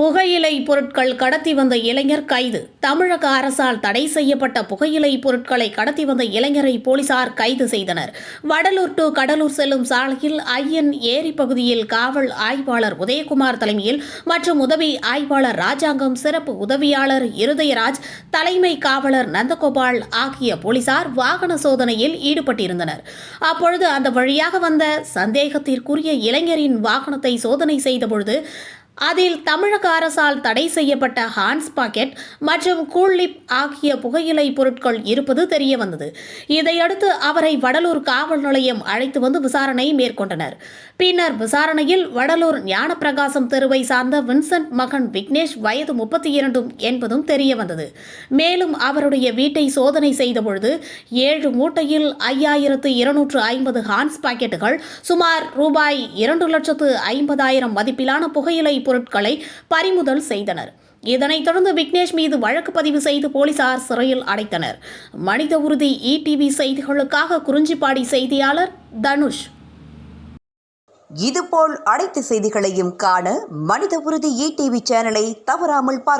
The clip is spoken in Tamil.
புகையிலை பொருட்கள் கடத்தி வந்த இளைஞர் கைது. தமிழக அரசால் தடை செய்யப்பட்ட புகையிலை பொருட்களை கடத்தி வந்த இளைஞரை போலீசார் கைது செய்தனர். வடலூர் டு கடலூர் செல்லும் சாலையில் ஐயன் ஏரி பகுதியில் காவல் ஆய்வாளர் உதயகுமார் தலைமையில் மற்றும் உதவி ஆய்வாளர் ராஜாங்கம் சிறப்பு உதவியாளர் இருதயராஜ் தலைமை காவலர் நந்தகோபால் ஆகிய போலீசார் வாகன சோதனையில் ஈடுபட்டிருந்தனர். அப்பொழுது அந்த வழியாக வந்த சந்தேகத்திற்குரிய இளைஞரின் வாகனத்தை சோதனை செய்தபொழுது அதில் தமிழக அரசால் தடை செய்யப்பட்ட ஹான்ஸ் பாக்கெட் மற்றும் கூல்லிப் ஆகிய புகையிலை பொருட்கள் இருப்பது தெரிய வந்தது இதையடுத்து அவரை வடலூர் காவல் நிலையம் அழைத்து வந்து விசாரணை மேற்கொண்டனர். பின்னர் விசாரணையில் வடலூர் ஞானப்பிரகாசம் தெருவை சார்ந்த வின்சென்ட் மகன் விக்னேஷ் வயது முப்பத்தி இரண்டும் என்பதும் தெரிய வந்தது மேலும் அவருடைய வீட்டை சோதனை செய்தபொழுது ஏழு மூட்டையில் ஐயாயிரத்து இருநூற்று ஐம்பது ஹான்ஸ் பாக்கெட்டுகள் சுமார் ரூபாய் இரண்டு லட்சத்து ஐம்பதாயிரம் மதிப்பிலான புகையிலை பொருட்களை பறிமுதல் செய்தனர். இதனைத் தொடர்ந்து விக்னேஷ் மீது வழக்கு பதிவு செய்து போலீசார் சிறையில் அடைத்தனர். மனித உறுதி இடிவி செய்திகளுக்காக குறிஞ்சிப்பாடி செய்தியாளர் தனுஷ். இதுபோல் அனைத்து செய்திகளையும் காண மனித உறுதி இ டிவி சேனலை தவறாமல் பார்க்க